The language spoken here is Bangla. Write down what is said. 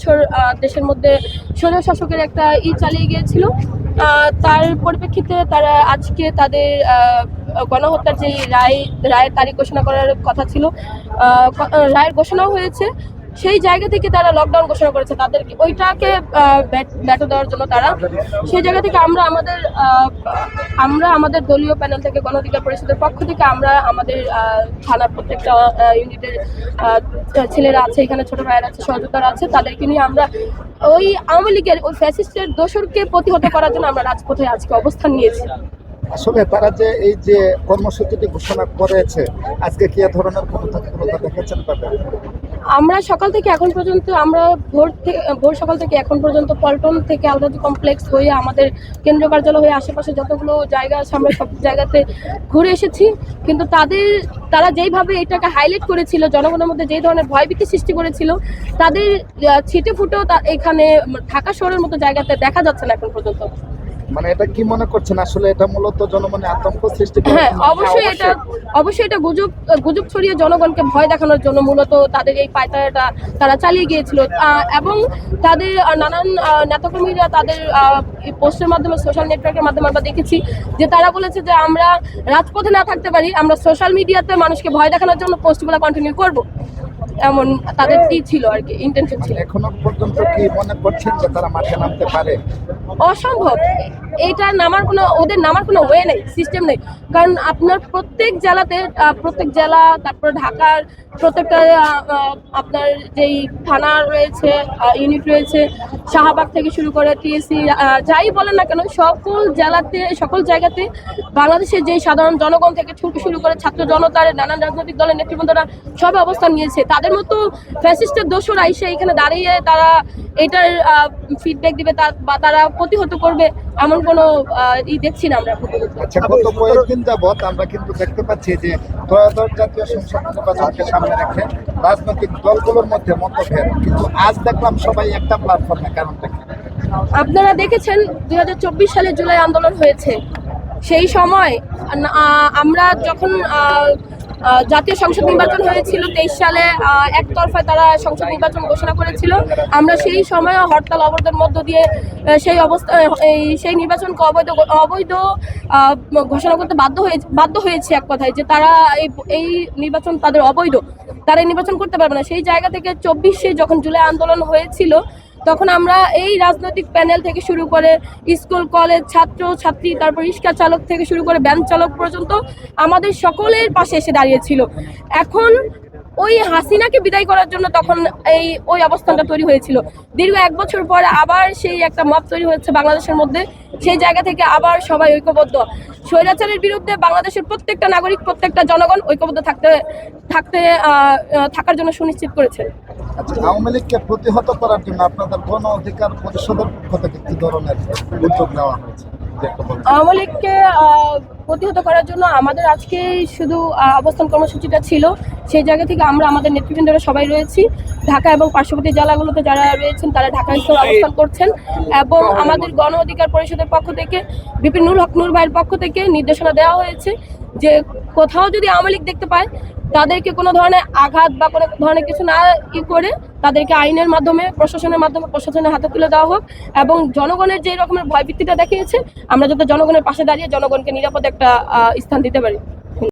বছর দেশের মধ্যে স্বৈর শাসকের একটা ই চালিয়ে গিয়েছিল। তার পরিপ্রেক্ষিতে তারা আজকে তাদের গণহত্যার যে রায়, রায়ের তারিখ ঘোষণা করার কথা ছিল রায়ের ঘোষণাও হয়েছে। সেই জায়গা থেকে তারা লকডাউন ঘোষণা করেছে। তাদের ওইটাকে ব্যাটো দেওয়ার জন্য তারা সেই জায়গা থেকে আমরা আমাদের আমরা আমাদের দলীয় প্যানেল থেকে গণ অধিকার পরিষদের পক্ষ থেকে আমরা আমাদের থানার প্রত্যেকটা ইউনিটের ছেলেরা আছে, এখানে ছোট ভাইয়ের আছে, সহযোদ্ধারা আছে, তাদেরকে নিয়ে আমরা ওই আওয়ামী লীগের, ওই ফ্যাসিস্টের দোসরকে প্রতিহত করার জন্য আমরা রাজপথে আজকে অবস্থান নিয়েছি। আসলে তারা যে এই যে কর্মসূচিটি ঘোষণা করেছে, আজকে কি ধরনের কোনো তৎপরতা দেখেছেন তাদের আমরা সকাল থেকে এখন পর্যন্ত, আমরা ভোর থেকে ভোর সকাল থেকে এখন পর্যন্ত পল্টন থেকে আলরাজি কমপ্লেক্স হয়ে আমাদের কেন্দ্রীয় কার্যালয় হয়ে আশেপাশে যতগুলো জায়গা আছে, আমরা সব জায়গাতে ঘুরে এসেছি। কিন্তু তাদের, তারা যেইভাবে এটাকে হাইলাইট করেছিল, জনগণের মধ্যে যেই ধরনের ভয়ভীতি সৃষ্টি করেছিল, তাদের ছিটে ফুটেও তা, এখানে ঢাকা শহরের মতো জায়গাতে দেখা যাচ্ছে না এখন পর্যন্ত। মানে এটা কি মনে করছেন? আসলে এটা মূলত জনমনে আতঙ্ক সৃষ্টি হ্যাঁ অবশ্যই এটা অবশ্যই এটা গুজব গুজব ছড়িয়ে জনগণকে ভয় দেখানোর জন্য মূলত তাদের এই পায়তারাটা তারা চালিয়ে গিয়েছিল। এবং তাদের নানান নেতাকর্মীরা তাদের পোস্টের মাধ্যমে সোশ্যাল নেটওয়ার্কের মাধ্যমে আমরা দেখেছি যে তারা বলেছে যে আমরা রাজপথে না থাকতে পারি আমরা সোশ্যাল মিডিয়াতে মানুষকে ভয় দেখানোর জন্য পোস্টগুলো কন্টিনিউ করব। এমন তাদের কি ছিল আর কি ইন্টেনশন ছিল। এখনও পর্যন্ত কি মনে করছেন যে তারা মাঠে নামতে পারে? অসম্ভব। এইটা নামার কোনো ওদের নামার কোনো ওয়ে নেই সিস্টেম নেই। কারণ আপনার প্রত্যেক জেলাতে প্রত্যেক জেলা তারপর ঢাকার প্রত্যেকটা আপনার যেই থানা রয়েছে ইউনিট রয়েছে শাহবাগ থেকে শুরু করে টিএসসি যাই বলেন না কেন সকল জেলাতে সকল জায়গাতে বাংলাদেশের যে সাধারণ জনগণ থেকে শুরু করে ছাত্র জনতার নানান রাজনৈতিক দলের নেতৃবৃন্দরা সব অবস্থান নিয়েছে। তাদের মতো ফ্যাসিস্টের দোষরা এসে এখানে দাঁড়িয়ে তারা এটার ফিডব্যাক দিবে বা তারা প্রতিহত করবে এমন কোনো ই দেখছি না আমরা আচ্ছা গত কয়েকদিন যাবৎ আমরা কিন্তু দেখতে পাচ্ছি যে ত্রয়োদশ জাতীয় সংসদ নির্বাচনকে সামনে রেখে রাজনৈতিক দলগুলোর মধ্যে মতভেদ। কিন্তু আজ দেখলাম সবাই একটা প্ল্যাটফর্মে কারণটা কি? আপনারা দেখেছেন দুই হাজার চব্বিশ সালে জুলাই আন্দোলন হয়েছে। সেই সময় আমরা যখন জাতীয় সংসদ নির্বাচন হয়েছিল তেইশ সালে একতরফায় তারা সংসদ নির্বাচন ঘোষণা করেছিল। আমরা সেই সময় হরতাল অবরোধের মধ্য দিয়ে সেই অবস্থা এই সেই নির্বাচনকে অবৈধ অবৈধ ঘোষণা করতে বাধ্য হয়ে, বাধ্য হয়েছে এক কথায় যে তারা এই এই নির্বাচন তাদের অবৈধ। তারা নির্বাচন করতে পারবে না। সেই জায়গা থেকে চব্বিশে যখন জুলাই আন্দোলন হয়েছিল তখন আমরা এই রাজনৈতিক প্যানেল থেকে শুরু করে স্কুল, কলেজ, ছাত্র, ছাত্রী, তারপর রিক্সা চালক থেকে শুরু করে ভ্যান চালক পর্যন্ত আমাদের সকলের পাশে এসে দাঁড়িয়েছিল। এখন ওই হাসিনাকে বিদায় করার জন্য তখন এই, ওই অবস্থানটা তৈরি হয়েছিল। দীর্ঘ এক বছর পরে আবার সেই একটা মত তৈরি হয়েছে বাংলাদেশের মধ্যে। সেই জায়গা থেকে আবার সবাই ঐক্যবদ্ধ। স্বৈরাচারের বিরুদ্ধে বাংলাদেশের প্রত্যেকটা নাগরিক প্রত্যেকটা জনগণ ঐক্যবদ্ধ থাকতে থাকতে থাকার জন্য সুনিশ্চিত করেছে আচ্ছা আওয়ামী লীগকে প্রতিহত করার জন্য আপনাদের গণ অধিকার পরিষদের পক্ষ থেকে কি ধরনের উদ্যোগ নেওয়া হয়েছে? আওয়ামী লীগকে প্রতিহত করার জন্য আমাদের আজকে শুধু অবস্থান কর্মসূচিটা ছিল। সেই জায়গা থেকে আমরা আমাদের নেতৃবৃন্দরা সবাই রয়েছি। ঢাকা এবং পার্শ্ববর্তী জেলাগুলোতে যারা রয়েছেন, তারা ঢাকা স্থলে অবস্থান করছেন। এবং আমাদের গণ অধিকার পরিষদের পক্ষ থেকে, বিপিন নুর হক নূর ভাইয়ের পক্ষ থেকে নির্দেশনা দেওয়া হয়েছে যে, কোথাও যদি আওয়ামী লীগ দেখতে পায়, তাদেরকে কোনো ধরনের আঘাত বা কোনো ধরনের কিছু না ই করে তাদেরকে আইনের মাধ্যমে, প্রশাসনের মাধ্যমে, প্রশাসনের হাতে তুলে দেওয়া হোক এবং জনগণের যে রকমের ভয়ভিত্তিটা দেখিয়েছে, আমরা যাতে জনগণের পাশে দাঁড়িয়ে জনগণকে নিরাপদ একটা স্থান দিতে পারি।